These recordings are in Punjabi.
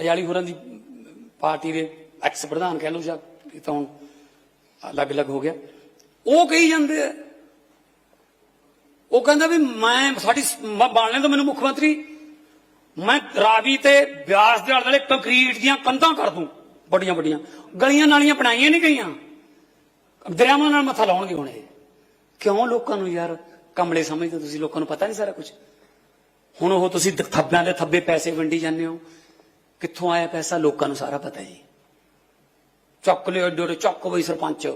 ਅਜਾਲੀ ਹੋਰਾਂ ਦੀ ਪਾਰਟੀ ਦੇ ਐਕਸ ਪ੍ਰਧਾਨ ਕਹਿ ਲਓ ਜਾਂ ਇਹ ਤਾਂ ਹੁਣ ਅਲੱਗ-ਅਲੱਗ ਹੋ ਗਿਆ। ਉਹ ਕਹੀ ਜਾਂਦੇ ਆ। ਉਹ ਕਹਿੰਦਾ ਵੀ ਮੈਂ, ਸਾਡੀ ਸ- ਮ- ਬਣਨੇ ਤੋਂ ਮੈਨੂੰ ਮੁੱਖ ਮੰਤਰੀ, ਮੈਂ ਰਾਵੀ ਤੇ ਬਿਆਸ ਦੇ ਆਲੇ ਕੰਕਰੀਟ ਦੀਆਂ ਕੰਧਾਂ ਕਰ ਦੂੰ ਵੱਡੀਆਂ ਵੱਡੀਆਂ ਗਲੀਆਂ ਨਾਲੀਆਂ ਬਣਾਈਆਂ ਨਹੀਂ ਗਈਆਂ। ਦਰਿਆਵਾਂ ਨਾਲ ਮੱਥਾ ਲਾਉਣਗੇ ਹੁਣ ਇਹ। ਕਿਉਂ ਲੋਕਾਂ ਨੂੰ ਯਾਰ? ਕਮਲੇ ਸਮਝਦੇ ਤੁਸੀਂ, ਲੋਕਾਂ ਨੂੰ ਪਤਾ ਨਹੀਂ ਸਾਰਾ ਕੁਝ ਹੁਣ ਉਹ ਤੁਸੀਂ ਥੱਬਿਆਂ ਦੇ ਥੱਬੇ ਪੈਸੇ ਵੰਡੀ ਜਾਂਦੇ ਹੋ। ਕਿੱਥੋਂ ਆਇਆ ਪੈਸਾ ਲੋਕਾਂ ਨੂੰ ਸਾਰਾ ਪਤਾ ਜੀ। ਚੱਕ ਲਿਓ ਏਡੇ ਚੱਕ ਬਈ ਸਰਪੰਚ।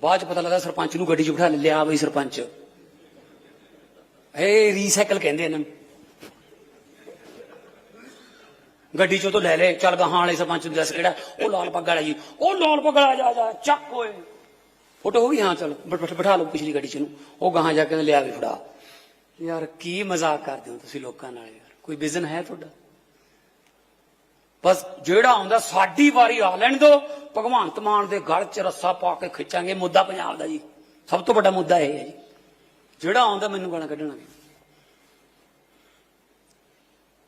ਬਾਅਦ ਚ ਪਤਾ ਲੱਗਾ ਸਰਪੰਚ ਨੂੰ ਗੱਡੀ 'ਚ ਬਿਠਾ ਲਿਆ ਬਈ ਸਰਪੰਚ। ਇਹ ਰੀਸਾਈਕਲ ਕਹਿੰਦੇ ਇਹਨਾਂ ਨੂੰ। ਗੱਡੀ ਚੋਂ ਤੋਂ ਲੈ ਲੈ ਚੱਲ ਗਾਹਾਂ ਵਾਲੇ ਸਰਪੰਚ ਨੂੰ ਦੱਸ ਕਿਹੜਾ, ਉਹ ਲਾਲ ਪੱਗ ਵਾਲਾ ਜੀ। ਉਹ ਲਾਲ ਪੱਗ ਵਾਲਾ ਜਾ ਜਾ, ਚੱਕ ਓਏ। ਫੋਟੋ ਹੋ ਗਈ? ਹਾਂ, ਚਲੋ, ਬਿਠਾ ਲਓ ਪਿਛਲੀ ਗੱਡੀ ਚ ਨੂੰ ਉਹ ਗਾਹਾਂ ਜਾ ਕੇ ਲਿਆ ਵੀ ਫੜਾ। ਯਾਰ ਕੀ ਮਜ਼ਾਕ ਕਰਦੇ ਹੋ ਤੁਸੀਂ ਲੋਕਾਂ ਨਾਲ ਯਾਰ। ਕੋਈ ਵਿਜ਼ਨ ਹੈ ਤੁਹਾਡਾ? ਬਸ ਜਿਹੜਾ ਆਉਂਦਾ, ਸਾਡੀ ਵਾਰੀ ਆ ਲੈਣ ਦੋ। ਭਗਵੰਤ ਮਾਨ ਦੇ ਗਲ 'ਚ ਰੱਸਾ ਪਾ ਕੇ ਖਿੱਚਾਂਗੇ। ਮੁੱਦਾ ਪੰਜਾਬ ਦਾ ਜੀ। ਸਭ ਤੋਂ ਵੱਡਾ ਮੁੱਦਾ ਇਹ ਹੈ ਜੀ। ਜਿਹੜਾ ਆਉਂਦਾ, ਮੈਨੂੰ ਗਾਲਾਂ ਕੱਢਣਾ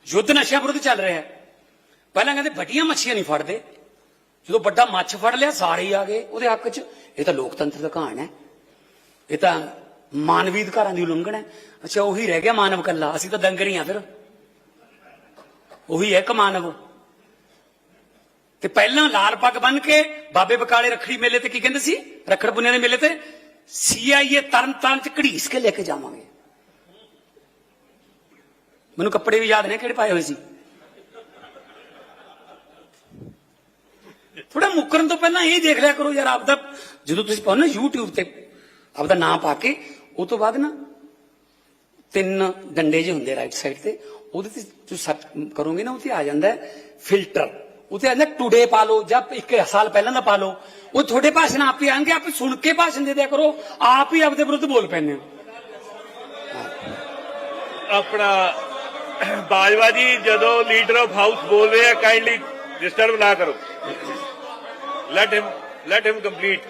ਯੁੱਧ ਨਸ਼ਿਆਂ ਵਿਰੁੱਧ ਚੱਲ ਰਿਹਾ ਹੈ। ਪਹਿਲਾਂ ਕਹਿੰਦੇ ਵੱਡੀਆਂ ਮੱਛੀਆਂ ਨਹੀਂ ਫੜਦੇ। ਜਦੋਂ ਵੱਡਾ ਮੱਛ ਫੜ ਲਿਆ, ਸਾਰੇ ਹੀ ਆ ਗਏ ਉਹਦੇ ਹੱਕ 'ਚ। ਇਹ ਤਾਂ ਲੋਕਤੰਤਰ ਦਾ ਕਹਾਣ ਹੈ। ਇਹ ਤਾਂ ਮਾਨਵੀ ਅਧਿਕਾਰਾਂ ਦੀ ਉਲੰਘਣਾ ਹੈ। ਅੱਛਾ, ਉਹੀ ਰਹਿ ਗਿਆ ਮਾਨਵ ਕੱਲਾ। ਅਸੀਂ ਤਾਂ ਦੰਗਰ ਹੀ ਆ ਫਿਰ। ਉਹੀ ਹੈ ਇੱਕ ਮਾਨਵ। ਤੇ ਪਹਿਲਾਂ ਲਾਲ ਪੱਗ ਬੰਨ ਕੇ ਬਾਬੇ ਬਕਾਲੇ ਰੱਖੜੀ ਮੇਲੇ ਤੇ ਕੀ ਕਹਿੰਦੇ ਸੀ? ਰੱਖੜ ਪੁੰਨਿਆ ਦੇ ਮੇਲੇ ਤੇ ਸੀਆਈਏ ਤਰਨ ਤਾਰਨ ਚ ਘੜੀਸ ਕੇ ਲੈ ਕੇ ਜਾਵਾਂਗੇ। ਮੈਨੂੰ ਕੱਪੜੇ ਵੀ ਯਾਦ ਨੇ ਕਿਹੜੇ ਪਾਏ ਹੋਏ ਸੀ? ਥੋੜਾ ਮੁੱਕਰਨ ਤੋਂ ਪਹਿਲਾਂ ਇਹ ਦੇਖ ਲਿਆ ਕਰੋ ਯਾਰ ਆਪਦਾ, ਜਦੋਂ ਤੁਸੀਂ ਪਾਉ ਨਾ YouTube ਤੇ ਆਪਦਾ ਨਾਮ ਪਾ ਕੇ, ਉਹ ਤੋਂ ਬਾਅਦ ਨਾ ਤਿੰਨ ਡੰਡੇ ਜਿਹੇ ਹੁੰਦੇ ਰਾਈਟ ਸਾਈਡ ਤੇ, ਉਹਦੇ ਤੇ ਤੁਸੀਂ ਸਰਚ ਕਰੋਗੇ ਨਾ, ਉਹ ਉੱਥੇ ਆ ਜਾਂਦਾ ਫਿਲਟਰ। ਉੱਥੇ ਆਂਦਾ ਟੁਡੇ ਪਾ ਲਓ ਜਾਂ ਇੱਕ ਸਾਲ ਪਹਿਲਾਂ ਦਾ ਪਾ ਲਓ ਉਹ ਤੁਹਾਡੇ ਭਾਸ਼ਣ ਆਪ ਹੀ ਆਣਗੇ, ਆਪ ਸੁਣ ਕੇ ਭਾਸ਼ਣ ਦੇ ਦਿਆ ਕਰੋ। ਆਪ ਹੀ ਆਪਦੇ ਵਿਰੁੱਧ ਬੋਲ ਪੈਂਦੇ ਆਪਣਾ ਬਾਜਵਾ ਜੀ, ਜਦੋਂ ਲੀਡਰ ਆਫ ਹਾਊਸ ਬੋਲ ਰਹੇ ਕਾਈਂਡਲੀ ਡਿਸਟਰਬ ਨਾ ਕਰੋ। Let him let him complete